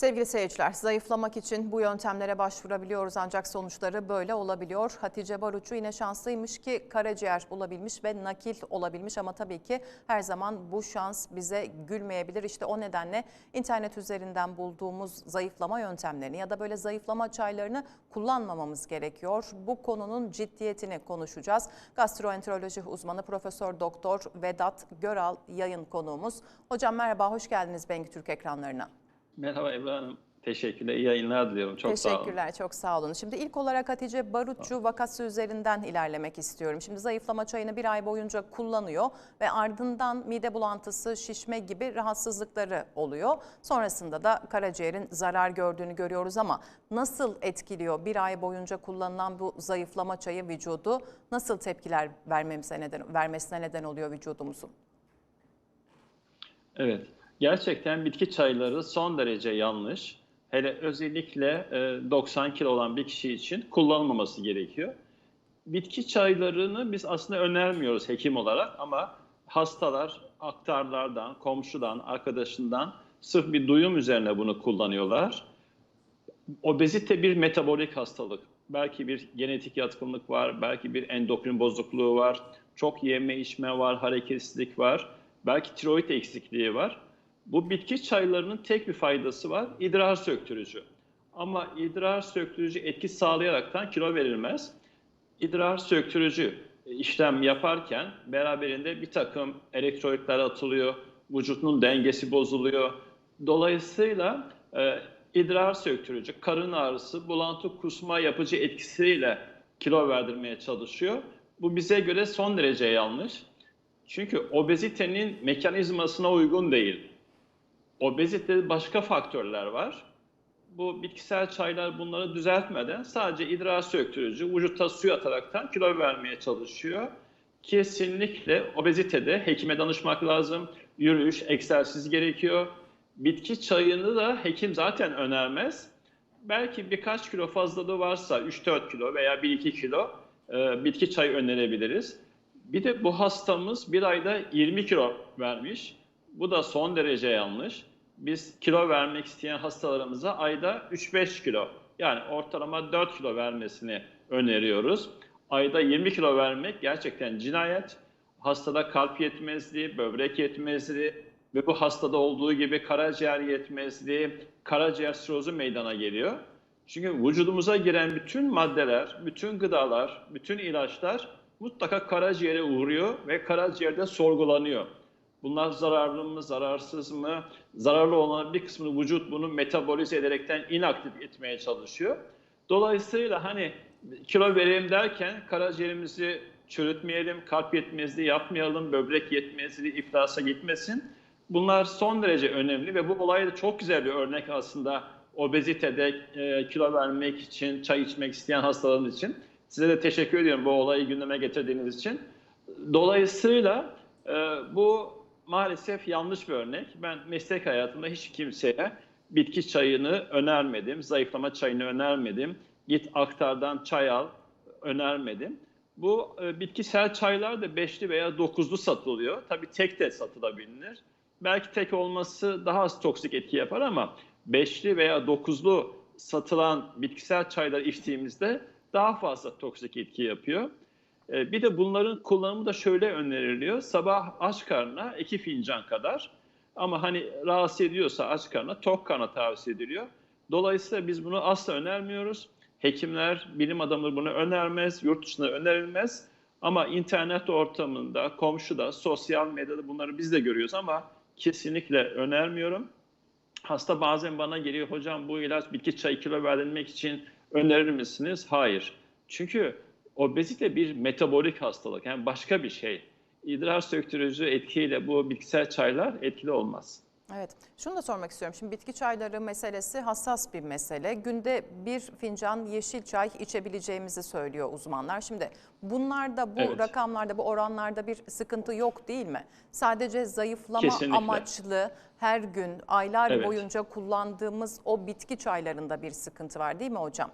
Sevgili seyirciler, zayıflamak için bu yöntemlere başvurabiliyoruz ancak sonuçları böyle olabiliyor. Hatice Baruçu yine şanslıymış ki karaciğer bulabilmiş ve nakil olabilmiş ama tabii ki her zaman bu şans bize gülmeyebilir. İşte o nedenle internet üzerinden bulduğumuz zayıflama yöntemlerini ya da böyle zayıflama çaylarını kullanmamamız gerekiyor. Bu konunun ciddiyetini konuşacağız. Gastroenteroloji uzmanı Profesör Doktor Vedat Göral yayın konuğumuz. Hocam merhaba, hoş geldiniz Bengi Türk ekranlarına. Merhaba Ebru Hanım. Teşekkürler. İyi yayınlar diliyorum. Çok sağ olun. Teşekkürler, çok sağ olun. Şimdi ilk olarak Hatice Barutçu vakası üzerinden ilerlemek istiyorum. Şimdi zayıflama çayını bir ay boyunca kullanıyor ve ardından mide bulantısı, şişme gibi rahatsızlıkları oluyor. Sonrasında da karaciğerin zarar gördüğünü görüyoruz ama nasıl etkiliyor bir ay boyunca kullanılan bu zayıflama çayı vücudu? Nasıl tepkiler vermemize neden, vermesine neden oluyor vücudumuzun? Evet. Gerçekten bitki çayları son derece yanlış. Hele özellikle e, 90 kilo olan bir kişi için kullanılmaması gerekiyor. Bitki çaylarını biz aslında önermiyoruz hekim olarak ama hastalar aktarlardan, komşudan, arkadaşından sırf bir duyum üzerine bunu kullanıyorlar. Obezite bir metabolik hastalık. Belki bir genetik yatkınlık var, belki bir endokrin bozukluğu var, çok yeme içme var, hareketsizlik var, belki tiroid eksikliği var. Bu bitki çaylarının tek bir faydası var, idrar söktürücü. Ama idrar söktürücü etki sağlayaraktan kilo verilmez. İdrar söktürücü işlem yaparken beraberinde bir takım elektrolitler atılıyor, vücudun dengesi bozuluyor. Dolayısıyla e, idrar söktürücü, karın ağrısı, bulantı kusma yapıcı etkisiyle kilo verdirmeye çalışıyor. Bu bize göre son derece yanlış. Çünkü obezitenin mekanizmasına uygun değil. Obezitede başka faktörler var. Bu bitkisel çaylar bunları düzeltmeden sadece idrar söktürücü, vücutta suyu ataraktan kilo vermeye çalışıyor. Kesinlikle obezitede hekime danışmak lazım. Yürüyüş, egzersiz gerekiyor. Bitki çayını da hekim zaten önermez. Belki birkaç kilo fazlalığı varsa 3-4 kilo veya 1-2 kilo e, bitki çayı önerebiliriz. Bir de bu hastamız bir ayda 20 kilo vermiş. Bu da son derece yanlış. Biz kilo vermek isteyen hastalarımıza ayda 3-5 kilo yani ortalama 4 kilo vermesini öneriyoruz. Ayda 20 kilo vermek gerçekten cinayet. Hastada kalp yetmezliği, böbrek yetmezliği ve bu hastada olduğu gibi karaciğer yetmezliği, karaciğer sirozu meydana geliyor. Çünkü vücudumuza giren bütün maddeler, bütün gıdalar, bütün ilaçlar mutlaka karaciğere uğruyor ve karaciğerde sorgulanıyor. Bunlar zararlı mı, zararsız mı? Zararlı olan bir kısmını vücut bunu metabolize ederekten inaktif etmeye çalışıyor. Dolayısıyla hani kilo verelim derken karaciğerimizi çürütmeyelim, kalp yetmezliği yapmayalım, böbrek yetmezliği iflasa gitmesin. Bunlar son derece önemli ve bu olay da çok güzel bir örnek aslında obezitede e, kilo vermek için, çay içmek isteyen hastaların için. Size de teşekkür ediyorum bu olayı gündeme getirdiğiniz için. Dolayısıyla e, bu maalesef yanlış bir örnek. Ben meslek hayatımda hiç kimseye bitki çayını önermedim, zayıflama çayını önermedim, git aktardan çay al önermedim. Bu e, bitkisel çaylar da beşli veya dokuzlu satılıyor. Tabii tek de satılabilir. Belki tek olması daha az toksik etki yapar ama beşli veya dokuzlu satılan bitkisel çaylar içtiğimizde daha fazla toksik etki yapıyor. Bir de bunların kullanımı da şöyle öneriliyor. Sabah aç karnına iki fincan kadar ama hani rahatsız ediyorsa aç karnına tok karnına tavsiye ediliyor. Dolayısıyla biz bunu asla önermiyoruz. Hekimler, bilim adamları bunu önermez, yurt dışında önerilmez. Ama internet ortamında, komşuda, sosyal medyada bunları biz de görüyoruz ama kesinlikle önermiyorum. Hasta bazen bana geliyor, hocam bu ilaç bitki çayı kilo verdirmek için önerir misiniz? Hayır. Çünkü obezite bir metabolik hastalık. Yani başka bir şey. İdrar söktürücü etkiyle bu bitkisel çaylar etkili olmaz. Evet. Şunu da sormak istiyorum. Şimdi bitki çayları meselesi hassas bir mesele. Günde bir fincan yeşil çay içebileceğimizi söylüyor uzmanlar. Şimdi bunlarda, bu Evet. rakamlarda, bu oranlarda bir sıkıntı yok değil mi? Sadece zayıflama Kesinlikle. amaçlı her gün, aylar Evet. boyunca kullandığımız o bitki çaylarında bir sıkıntı var değil mi hocam?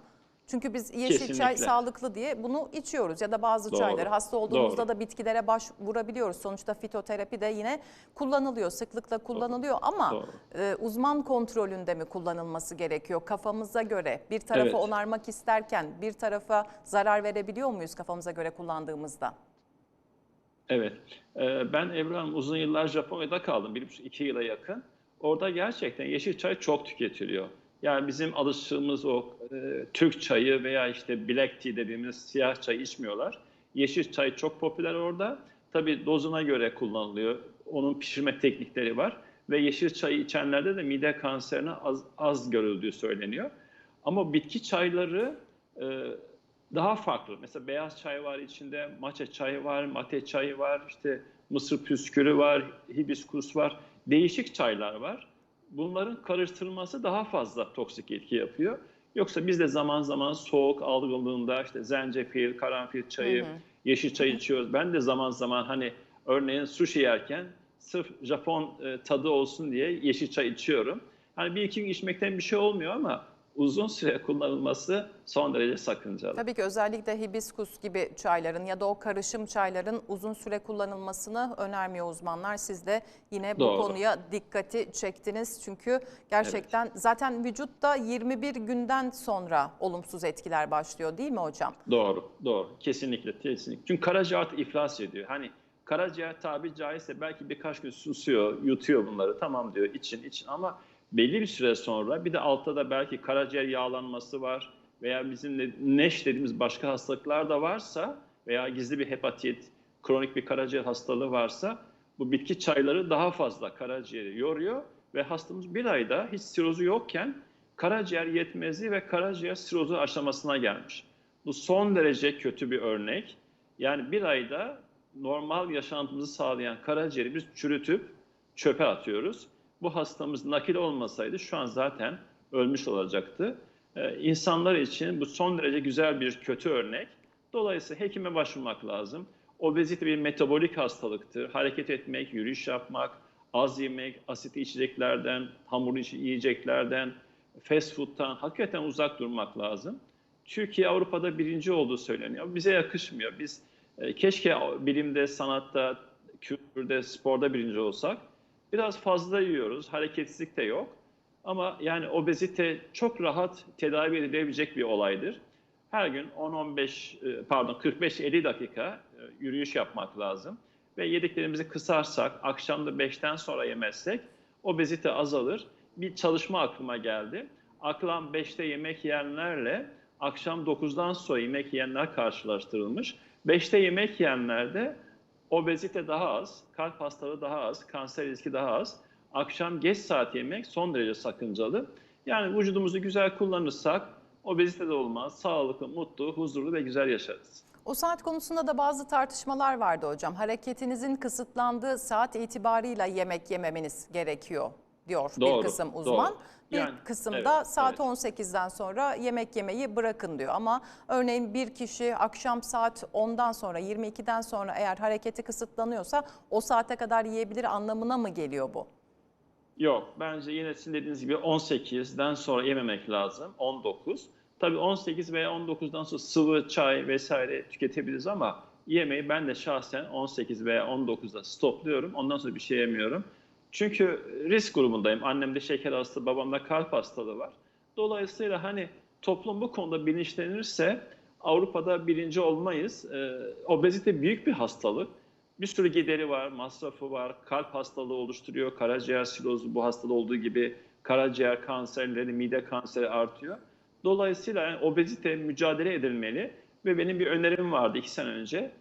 Çünkü biz yeşil çay Kesinlikle. sağlıklı diye bunu içiyoruz ya da bazı Doğru, çayları hasta olduğumuzda doğru. da bitkilere başvurabiliyoruz. Sonuçta fitoterapi de yine kullanılıyor, sıklıkla kullanılıyor ama Doğru. e, uzman kontrolünde mi kullanılması gerekiyor? Kafamıza göre bir tarafı Evet. onarmak isterken bir tarafa zarar verebiliyor muyuz kafamıza göre kullandığımızda? Evet. Ee, Ben Ebru Hanım uzun yıllar Japonya'da kaldım. Bir buçuk iki yıla yakın. Orada gerçekten yeşil çay çok tüketiliyor. Yani bizim alıştığımız o e, Türk çayı veya işte black tea dediğimiz siyah çay içmiyorlar. Yeşil çay çok popüler orada. Tabii dozuna göre kullanılıyor. Onun pişirme teknikleri var. Ve yeşil çayı içenlerde de mide kanserine az, az görüldüğü söyleniyor. Ama bitki çayları e, daha farklı. Mesela beyaz çay var içinde, matcha çayı var, mate çayı var, işte mısır püskülü var, hibiskus var. Değişik çaylar var. Bunların karıştırılması daha fazla toksik etki yapıyor. Yoksa biz de zaman zaman soğuk algınlığında işte zencefil, karanfil çayı, Hı hı. yeşil çay içiyoruz. Ben de zaman zaman hani örneğin sushi yerken sırf Japon e, tadı olsun diye yeşil çay içiyorum. Hani bir iki gün içmekten bir şey olmuyor ama uzun süre kullanılması son derece sakıncalı. Tabii ki özellikle hibiskus gibi çayların ya da o karışım çayların uzun süre kullanılmasını önermiyor uzmanlar. Siz de yine bu Doğru. konuya dikkati çektiniz. Çünkü gerçekten zaten vücutta 21 günden sonra olumsuz etkiler başlıyor değil mi hocam? Doğru, doğru. Kesinlikle, kesinlikle. Çünkü karaciğer artık iflas ediyor. Hani karaciğer tabi caizse belki birkaç gün susuyor, yutuyor bunları. Tamam diyor, için için ama belli bir süre sonra bir de altta da belki karaciğer yağlanması var veya bizim neş dediğimiz başka hastalıklar da varsa veya gizli bir hepatit, kronik bir karaciğer hastalığı varsa bu bitki çayları daha fazla karaciğeri yoruyor ve hastamız bir ayda hiç sirozu yokken karaciğer yetmezliği ve karaciğer sirozu aşamasına gelmiş. Bu son derece kötü bir örnek. Yani bir ayda normal yaşantımızı sağlayan karaciğeri biz çürütüp çöpe atıyoruz. Bu hastamız nakil olmasaydı şu an zaten ölmüş olacaktı. Ee, insanlar için bu son derece güzel bir kötü örnek. Dolayısıyla hekime başvurmak lazım. Obezite bir metabolik hastalıktır. Hareket etmek, yürüyüş yapmak, az yemek, asitli içeceklerden, hamur içi yiyeceklerden, fast food'tan hakikaten uzak durmak lazım. Türkiye Avrupa'da birinci olduğu söyleniyor. Bize yakışmıyor. Biz e, keşke bilimde, sanatta, kültürde, sporda birinci olsak. Biraz fazla yiyoruz, hareketsizlik de yok. Ama yani obezite çok rahat tedavi edilebilecek bir olaydır. Her gün 10-15 e, pardon 45-50 dakika e, yürüyüş yapmak lazım. Ve yediklerimizi kısarsak, akşam da 5'ten sonra yemezsek obezite azalır. Bir çalışma aklıma geldi. Akşam 5'te yemek yiyenlerle akşam 9'dan sonra yemek yiyenler karşılaştırılmış. 5'te yemek yiyenlerde obezite daha az, kalp hastalığı daha az, kanser riski daha az. Akşam geç saat yemek son derece sakıncalı. Yani vücudumuzu güzel kullanırsak obezite de olmaz, sağlıklı, mutlu, huzurlu ve güzel yaşarız. O saat konusunda da bazı tartışmalar vardı hocam. Hareketinizin kısıtlandığı saat itibarıyla yemek yememeniz gerekiyor diyor bir Doğru, kısım uzman. doğru. Bir Yani, kısımda evet, saat evet. 18'den sonra yemek yemeyi bırakın diyor. Ama örneğin bir kişi akşam saat 10'dan sonra 22'den sonra eğer hareketi kısıtlanıyorsa o saate kadar yiyebilir anlamına mı geliyor bu? Yok, bence yine sizin dediğiniz gibi 18'den sonra yememek lazım, 19. Tabii 18 veya 19'dan sonra sıvı, çay vesaire tüketebiliriz ama yemeği ben de şahsen 18 veya 19'da stopluyorum. Ondan sonra bir şey yemiyorum. Çünkü risk grubundayım. Annemde şeker hastalığı, babamda kalp hastalığı var. Dolayısıyla hani toplum bu konuda bilinçlenirse Avrupa'da birinci olmayız. Ee, obezite büyük bir hastalık. Bir sürü gideri var, masrafı var, kalp hastalığı oluşturuyor, karaciğer sirozu bu hastalığı olduğu gibi karaciğer kanserleri, mide kanseri artıyor. Dolayısıyla yani obezite mücadele edilmeli ve benim bir önerim vardı iki sene önce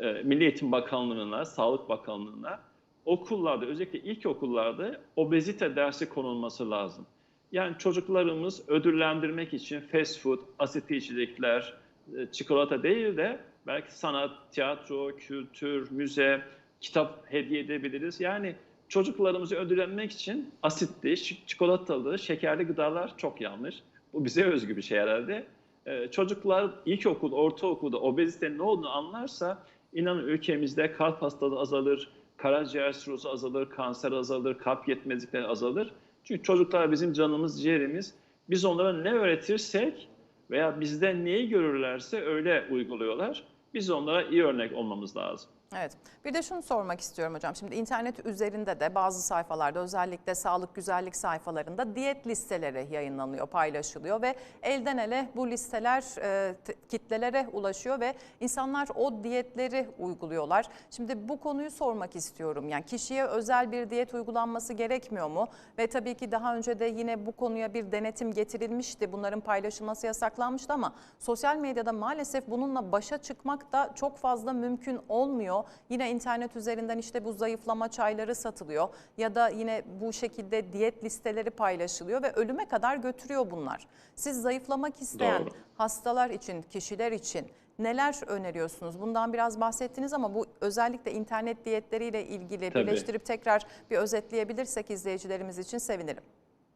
e, Milli Eğitim Bakanlığı'na, Sağlık Bakanlığı'na okullarda özellikle ilkokullarda obezite dersi konulması lazım. Yani çocuklarımız ödüllendirmek için fast food, asitli içecekler, e, çikolata değil de belki sanat, tiyatro, kültür, müze, kitap hediye edebiliriz. Yani çocuklarımızı ödüllenmek için asitli, çikolatalı, şekerli gıdalar çok yanlış. Bu bize özgü bir şey herhalde. Ee, çocuklar ilkokul, ortaokulda obezitenin ne olduğunu anlarsa inanın ülkemizde kalp hastalığı azalır, karaciğer sirozu azalır, kanser azalır, kalp yetmezlikleri azalır. Çünkü çocuklar bizim canımız, ciğerimiz. Biz onlara ne öğretirsek veya bizde neyi görürlerse öyle uyguluyorlar. Biz onlara iyi örnek olmamız lazım. Evet. Bir de şunu sormak istiyorum hocam. Şimdi internet üzerinde de bazı sayfalarda özellikle sağlık güzellik sayfalarında diyet listeleri yayınlanıyor, paylaşılıyor ve elden ele bu listeler e, kitlelere ulaşıyor ve insanlar o diyetleri uyguluyorlar. Şimdi bu konuyu sormak istiyorum. Yani kişiye özel bir diyet uygulanması gerekmiyor mu? Ve tabii ki daha önce de yine bu konuya bir denetim getirilmişti. Bunların paylaşılması yasaklanmıştı ama sosyal medyada maalesef bununla başa çıkmak da çok fazla mümkün olmuyor. Yine internet üzerinden işte bu zayıflama çayları satılıyor ya da yine bu şekilde diyet listeleri paylaşılıyor ve ölüme kadar götürüyor bunlar. Siz zayıflamak isteyen Doğru. hastalar için, kişiler için neler öneriyorsunuz? Bundan biraz bahsettiniz ama bu özellikle internet diyetleriyle ilgili Tabii. birleştirip tekrar bir özetleyebilirsek izleyicilerimiz için sevinirim.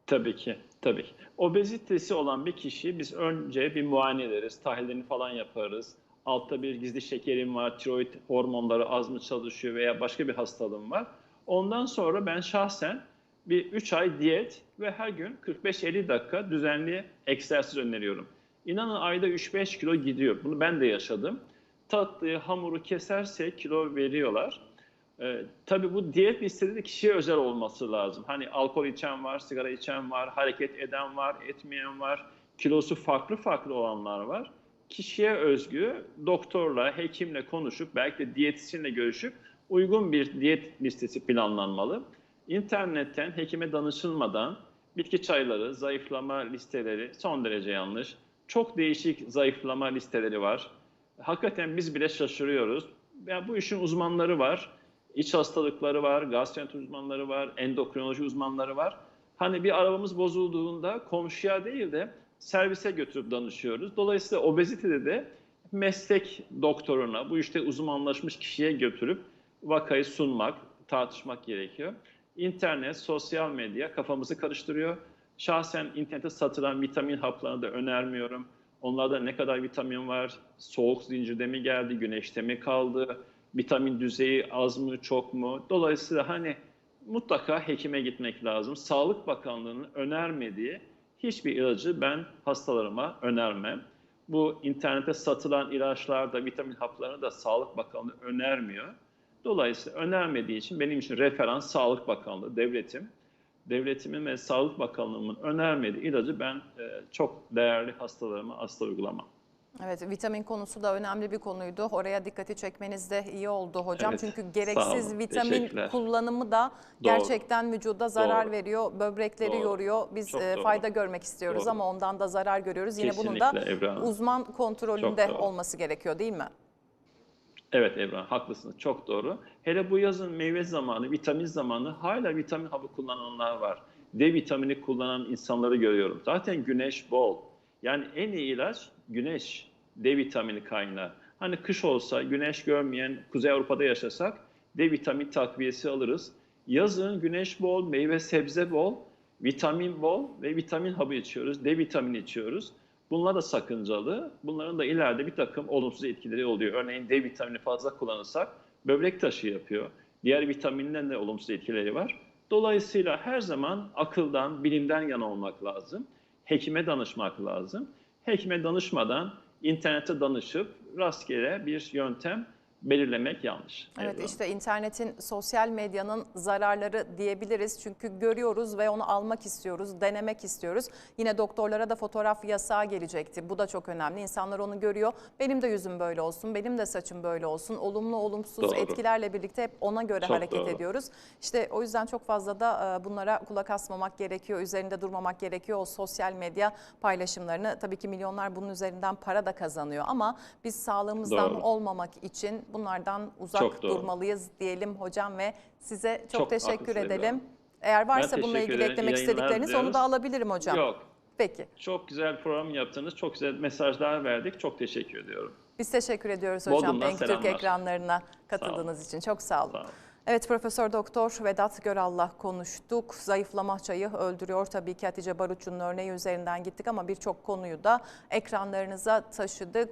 Tabii ki, tabii ki. Obezitesi olan bir kişi biz önce bir muayene ederiz, tahlillerini falan yaparız. Altta bir gizli şekerim var, tiroid hormonları az mı çalışıyor veya başka bir hastalığım var. Ondan sonra ben şahsen bir 3 ay diyet ve her gün 45-50 dakika düzenli egzersiz öneriyorum. İnanın ayda 3-5 kilo gidiyor. Bunu ben de yaşadım. Tatlıyı, hamuru keserse kilo veriyorlar. Ee, tabii bu diyet listede de kişiye özel olması lazım. Hani alkol içen var, sigara içen var, hareket eden var, etmeyen var, kilosu farklı farklı olanlar var. Kişiye özgü doktorla, hekimle konuşup, belki de diyetisyenle görüşüp uygun bir diyet listesi planlanmalı. İnternetten hekime danışılmadan bitki çayları, zayıflama listeleri son derece yanlış. Çok değişik zayıflama listeleri var. Hakikaten biz bile şaşırıyoruz. Ya bu işin uzmanları var. İç hastalıkları var, gastroenteroloji uzmanları var, endokrinoloji uzmanları var. Hani bir arabamız bozulduğunda komşuya değil de servise götürüp danışıyoruz. Dolayısıyla obezitede de meslek doktoruna, bu işte uzmanlaşmış kişiye götürüp vakayı sunmak, tartışmak gerekiyor. İnternet, sosyal medya kafamızı karıştırıyor. Şahsen internette satılan vitamin haplarını da önermiyorum. Onlarda ne kadar vitamin var, soğuk zincirde mi geldi, güneşte mi kaldı, vitamin düzeyi az mı çok mu? Dolayısıyla hani mutlaka hekime gitmek lazım. Sağlık Bakanlığı'nın önermediği hiçbir ilacı ben hastalarıma önermem. Bu internette satılan ilaçlarda, vitamin haplarını da Sağlık Bakanlığı önermiyor. Dolayısıyla önermediği için benim için referans Sağlık Bakanlığı, devletim. Devletimin ve Sağlık Bakanlığı'nın önermediği ilacı ben e, çok değerli hastalarıma asla uygulamam. Evet, vitamin konusu da önemli bir konuydu. Oraya dikkati çekmeniz de iyi oldu hocam. Evet, Çünkü gereksiz vitamin kullanımı da Doğru. gerçekten vücuda zarar Doğru. veriyor, böbrekleri Doğru. yoruyor. Biz Çok e, doğru. fayda görmek istiyoruz Doğru. ama ondan da zarar görüyoruz. Yine bunun da Kesinlikle Hanım. uzman kontrolünde olması gerekiyor değil mi? Evet Ebru haklısınız. Çok doğru. Hele bu yazın meyve zamanı, vitamin zamanı hala vitamin hapı kullananlar var. D vitamini kullanan insanları görüyorum. Zaten güneş bol. Yani en iyi ilaç güneş. D vitamini kaynağı. Hani kış olsa güneş görmeyen Kuzey Avrupa'da yaşasak D vitamini takviyesi alırız. Yazın güneş bol, meyve sebze bol, vitamin bol ve vitamin hapı içiyoruz. D vitamini içiyoruz. Bunlar da sakıncalı. Bunların da ileride bir takım olumsuz etkileri oluyor. Örneğin D vitamini fazla kullanırsak böbrek taşı yapıyor. Diğer vitaminlerin de olumsuz etkileri var. Dolayısıyla her zaman akıldan, bilimden yana olmak lazım. Hekime danışmak lazım. Hekime danışmadan internete danışıp rastgele bir yöntem belirlemek yanlış. Evet Ebru. işte internetin, sosyal medyanın zararları diyebiliriz. Çünkü görüyoruz ve onu almak istiyoruz, denemek istiyoruz. Yine doktorlara da fotoğraf yasağı gelecekti. Bu da çok önemli. İnsanlar onu görüyor. Benim de yüzüm böyle olsun, benim de saçım böyle olsun. Olumlu olumsuz Doğru. etkilerle birlikte hep ona göre Çok hareket doğru. ediyoruz. İşte o yüzden çok fazla da e, bunlara kulak asmamak gerekiyor. Üzerinde durmamak gerekiyor. O sosyal medya paylaşımlarını tabii ki milyonlar bunun üzerinden para da kazanıyor ama biz sağlığımızdan Doğru. olmamak için bunlardan uzak Çok doğru. durmalıyız diyelim hocam ve size çok, Çok teşekkür edelim. Hanım. Eğer varsa Ben bununla ilgili eklemek istedikleriniz onu da alabilirim hocam. Yok. Peki. Çok güzel program yaptınız. Çok güzel mesajlar verdik. Çok teşekkür ediyorum. Biz teşekkür ediyoruz hocam Bodrum'dan Türk ekranlarına katıldığınız için. Çok sağ olun. Sağ olun. Evet Profesör Doktor Vedat Göral'la konuştuk. Zayıflama çayı öldürüyor tabii ki Hatice Baruç'un örneği üzerinden gittik ama birçok konuyu da ekranlarınıza taşıdık.